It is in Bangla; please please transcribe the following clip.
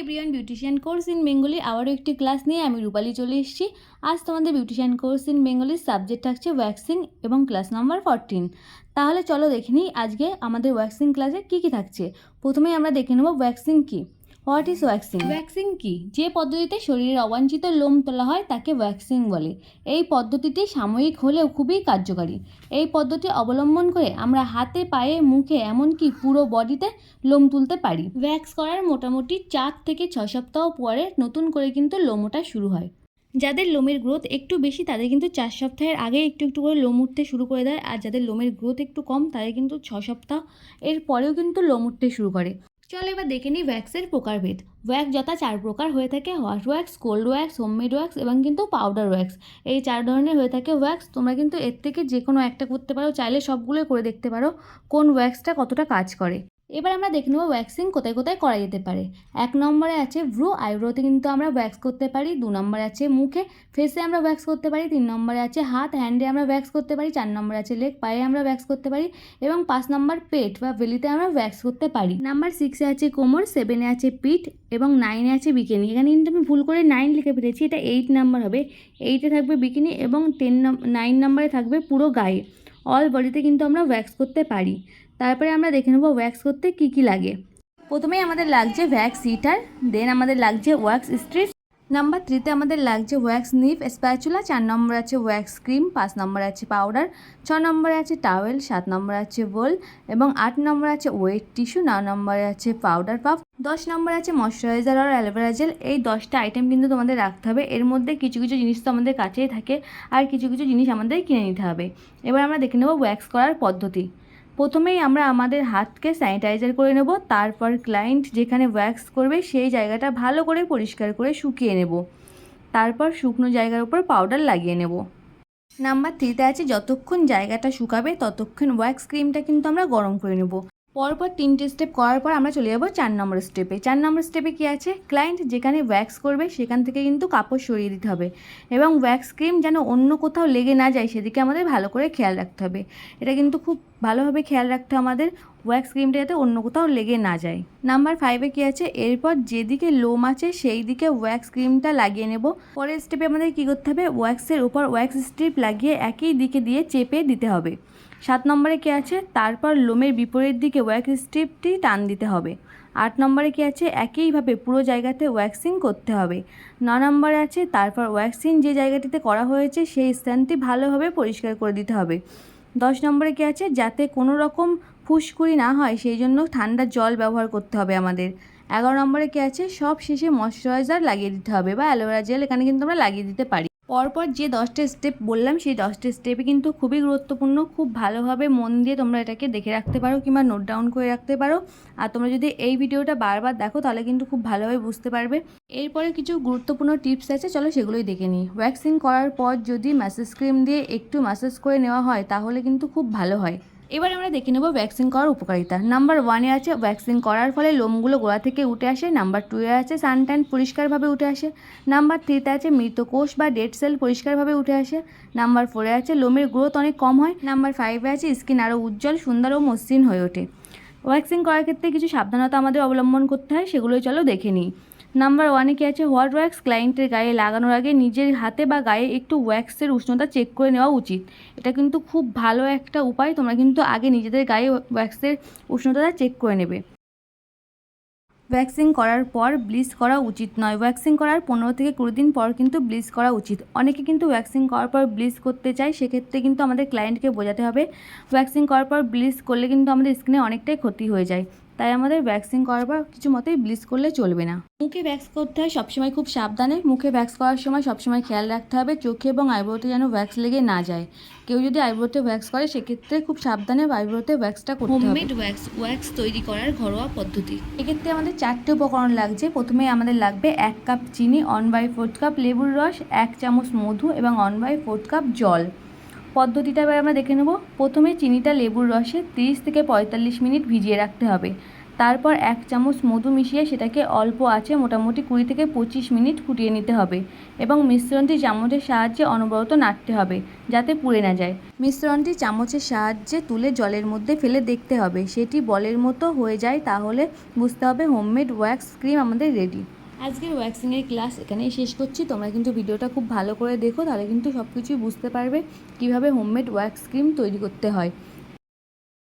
Everyone beautician course in Bengali আবারও একটি ক্লাস নিয়ে আমি রূপালি চলে এসেছি। আজ তোমাদের বিউটিশিয়ান কোর্স ইন বেঙ্গলির সাবজেক্ট থাকছে ওয়্যাক্সিং এবং ক্লাস নাম্বার ফরটিন তাহলে চলো দেখে নিই আজকে আমাদের ওয়্যাক্সিং ক্লাসে কী কী থাকছে। প্রথমেই আমরা দেখে নেব ওয়্যাক্সিং কী। হোয়াট ইজ ওয়্যাক্সিং ওয়্যাক্সিং কি? যে পদ্ধতিতে শরীরের অবাঞ্ছিত লোম তোলা হয়, তাকে ওয়্যাক্সিং বলে। এই পদ্ধতিটি সাময়িক হলেও খুবই কার্যকারী। এই পদ্ধতি অবলম্বন করে আমরা হাতে, পায়ে, মুখে, এমনকি পুরো বডিতে লোম তুলতে পারি। ওয়্যাক্স করার মোটামুটি চার থেকে ছয় সপ্তাহ পরে নতুন করে কিন্তু লোম ওঠা শুরু হয়। যাদের লোমের গ্রোথ একটু বেশি, তাদের কিন্তু চার সপ্তাহের আগে একটু একটু করে লোম উঠতে শুরু করে দেয়। আর যাদের লোমের গ্রোথ একটু কম, তাদের কিন্তু ছ সপ্তাহ এর পরেও কিন্তু লোম উঠতে শুরু করে। চলো এবার দেখে নিই ওয়্যাক্সের প্রকারভেদ। ওয়্যাক্স যথা চার প্রকার হয়ে থাকে hot wax cold wax homemade wax এবং কিন্তু পাউডার ওয়্যাক্স এই চার ধরনের হয়ে থাকে ওয়্যাক্স তোমরা কিন্তু এর থেকে যে কোনো একটা করতে পারো, চাইলে সবগুলোই করে দেখতে পারো, কোন ওয়্যাক্সটা কতটা কাজ করে। এবার আমরা দেখে নেব ওয়্যাক্সিং কোথায় কোথায় করা যেতে পারে। এক নম্বরে আছে ভ্রু, আইব্রোতে কিন্তু আমরা ওয়্যাক্স করতে পারি। দু নম্বরে আছে মুখে ফেসে আমরা ওয়্যাক্স করতে পারি। তিন নম্বরে আছে হাত হ্যান্ডে আমরা ওয়্যাক্স করতে পারি। চার নম্বরে আছে লেগ পায়ে আমরা ওয়্যাক্স করতে পারি। এবং পাঁচ নম্বর পেট বা বেলিতে আমরা ওয়্যাক্স করতে পারি। নাম্বার সিক্সে আছে কোমর সেভেনে আছে পিঠ এবং নাইনে আছে বিকিনি এখানে কিন্তু আমি ভুল করে নাইন লিখে ফেলেছি। এটা এইট নাম্বার হবে। এইটে থাকবে বিকিনি এবং টেন নাইন নাম্বারে থাকবে পুরো গায়ে। অল বডিতে কিন্তু আমরা ওয়্যাক্স করতে পারি। তারপরে আমরা দেখে নেব ওয়্যাক্স করতে কি কি লাগে। প্রথমেই আমাদের লাগছে ভ্যাক্স হিটার দেন আমাদের লাগছে ওয়্যাক্স স্ট্রিট নাম্বার থ্রিতে আমাদের লাগছে ওয়্যাক্স নিফ স্প্যাচুলা চার নম্বর আছে ওয়্যাক্স ক্রিম পাঁচ নম্বর আছে পাউডার ছ নম্বরে আছে টাওয়েল সাত নম্বর আছে বোল এবং আট নম্বর আছে ওয়েট টিস্যু ন নম্বরে আছে পাউডার পাফ দশ নম্বর আছে ময়শ্চারাইজার আর অ্যালোভেরা জেল এই দশটা আইটেম কিন্তু তোমাদের রাখতে হবে। এর মধ্যে কিছু কিছু জিনিস তো আমাদের কাছেই থাকে আর কিছু কিছু জিনিস আমাদের কিনে নিতে হবে। এবার আমরা দেখে নেব ওয়্যাক্স করার পদ্ধতি। প্রথমেই আমরা আমাদের হাতকে স্যানিটাইজার করে নেব, তারপর ক্লায়েন্ট যেখানে ওয়্যাক্স করবে সেই জায়গাটা ভালো করে পরিষ্কার করে শুকিয়ে নেব। তারপর শুকনো জায়গার উপর পাউডার লাগিয়ে নেব। নাম্বার থ্রিতে আছে, যতক্ষণ জায়গাটা শুকাবে ততক্ষণ ওয়্যাক্স ক্রিমটা কিন্তু আমরা গরম করে নেব। পরপর তিনটে স্টেপ করার পর আমরা চলে যাব চার নম্বর স্টেপে চার নম্বর স্টেপে কী আছে? ক্লায়েন্ট যেখানে ওয়্যাক্স করবে, সেখান থেকে কিন্তু কাপড় সরিয়ে দিতে হবে এবং ওয়্যাক্স ক্রিম যেন অন্য কোথাও লেগে না যায়, সেদিকে আমাদের ভালো করে খেয়াল রাখতে হবে। এটা কিন্তু খুব ভালোভাবে খেয়াল রাখতে হবে আমাদের ওয়্যাক্স ক্রিমটা যাতে অন্য কোথাও লেগে না যায়। নাম্বার ফাইভে কী আছে? এরপর যেদিকে লোম আছে সেই দিকে ওয়্যাক্স ক্রিমটা লাগিয়ে নেব। পরের স্টেপে আমাদের কী করতে হবে? ওয়্যাক্সের উপর ওয়্যাক্স স্ট্রিপ লাগিয়ে একই দিকে দিয়ে চেপে দিতে হবে। সাত নম্বরে কী আছে? তারপর লোমের বিপরীত দিকে ওয়্যাক্স স্ট্রিপটি টান দিতে হবে। আট নম্বরে কী আছে? একইভাবে পুরো জায়গাতে ওয়্যাক্সিং করতে হবে। ন নম্বরে আছে, তারপর ওয়্যাক্সিং যে জায়গাটিতে করা হয়েছে, সেই স্থানটি ভালোভাবে পরিষ্কার করে দিতে হবে। দশ নম্বরে কী আছে? যাতে কোনো রকম ফুসকুড়ি না হয়, সেই জন্য ঠান্ডা জল ব্যবহার করতে হবে আমাদের। এগারো নম্বরে কী আছে? সব শেষে ময়শ্চারাইজার লাগিয়ে দিতে হবে বা অ্যালোভেরা জেল এখানে কিন্তু আমরা লাগিয়ে দিতে পারি। পরপর যে দশটা স্টেপ বললাম, সেই দশটা স্টেপে কিন্তু খুবই গুরুত্বপূর্ণ। খুব ভালোভাবে মন দিয়ে তোমরা এটাকে দেখে রাখতে পারো কিংবা নোট ডাউন করে রাখতে পারো। আর তোমরা যদি এই ভিডিওটা বারবার দেখো, তাহলে কিন্তু খুব ভালোভাবে বুঝতে পারবে। এরপরে কিছু গুরুত্বপূর্ণ টিপস আছে, চলো সেগুলোই দেখে নিই। ওয়্যাক্সিং করার পর যদি ম্যাসেজ ক্রিম দিয়ে একটু ম্যাসেজ করে নেওয়া হয়, তাহলে কিন্তু খুব ভালো হয়। এবার আমরা দেখে নেব ভ্যাকসিন করার উপকারিতা। নাম্বার ওয়ানে আছে ভ্যাকসিন করার ফলে লোমগুলো গোড়া থেকে উঠে আসে। নাম্বার টুয়ে আছে সানট্যান পরিষ্কারভাবে উঠে আসে। নাম্বার থ্রিতে আছে মৃত কোষ বা ডেড সেল পরিষ্কারভাবে উঠে আসে। নাম্বার ফোরে আছে লোমের গ্রোথ অনেক কম হয়। নাম্বার ফাইভে আছে স্কিন আরও উজ্জ্বল, সুন্দর ও মসৃণ হয়ে ওঠে। ওয়্যাক্সিং করার ক্ষেত্রে কিছু সাবধানতা আমাদের অবলম্বন করতে হয়, সেগুলোই চলো দেখে নিই। নাম্বার ওয়ানে কি আছে? হোয়াট ওয়্যাক্স ক্লায়েন্টের গায়ে লাগানোর আগে নিজের হাতে বা গায়ে একটু ওয়্যাক্সের উষ্ণতা চেক করে নেওয়া উচিত। এটা কিন্তু খুব ভালো একটা উপায়। তোমরা কিন্তু আগে নিজেদের গায়ে ওয়্যাক্সের উষ্ণতাটা চেক করে নেবে। ভ্যাকসিং করার পর ব্লিচ করা উচিত নয়। ভ্যাকসিং করার পনেরো থেকে কুড়ি দিন পর কিন্তু ব্লিচ করা উচিত। অনেকে কিন্তু ভ্যাকসিং করার পর ব্লিচ করতে চায়, সেক্ষেত্রে কিন্তু আমাদের ক্লায়েন্টকে বোঝাতে হবে। ভ্যাকসিং করার পর ব্লিচ করলে কিন্তু আমাদের স্কিনে অনেকটাই ক্ষতি হয়ে যায়। তাই আমাদের ভ্যাকসিন করার পর কিছু মতেই ব্লিচ করলে চলবে না। মুখে ভ্যাক্স করতে হয় সবসময় খুব সাবধানে। মুখে ভ্যাক্স করার সময় সবসময় খেয়াল রাখতে হবে চোখে এবং আইব্রোতে যেন ভ্যাক্স লেগে না যায়। কেউ যদি আইব্রোতে ভ্যাক্স করে সেক্ষেত্রে খুব সাবধানে আইব্রোতে ভ্যাক্সটা করতে হবে। হোমমেড ওয়্যাক্স ওয়্যাক্স তৈরি করার ঘরোয়া পদ্ধতি। এক্ষেত্রে আমাদের চারটে উপকরণ লাগছে। প্রথমে আমাদের লাগবে এক কাপ চিনি অন বাই ফোর্থ কাপ লেবুর রস এক চামচ মধু এবং অন বাই ফোর্থ কাপ জল। পদ্ধতিটা এবার আমরা দেখে নেব। প্রথমে চিনিটা লেবুর রসে তিরিশ থেকে পঁয়তাল্লিশ মিনিট ভিজিয়ে রাখতে হবে। তারপর এক চামচ মধু মিশিয়ে সেটাকে অল্প আছে মোটামুটি কুড়ি থেকে পঁচিশ মিনিট ফুটিয়ে নিতে হবে এবং মিশ্রণটি চামচের সাহায্যে অনবরত নাড়তে হবে যাতে পুড়ে না যায়। মিশ্রণটি চামচের সাহায্যে তুলে জলের মধ্যে ফেলে দেখতে হবে। সেটি বলের মতো হয়ে যায় তাহলে বুঝতে হবে হোমমেড ওয়্যাক্স ক্রিম আমাদের রেডি। আজকের ওয়্যাক্সিংয়ের ক্লাস এখানেই শেষ করছি। তোমরা কিন্তু ভিডিওটা খুব ভালো করে দেখো, তাহলে কিন্তু সব কিছুই বুঝতে পারবে কীভাবে হোমমেড ওয়্যাক্স ক্রিম তৈরি করতে হয়।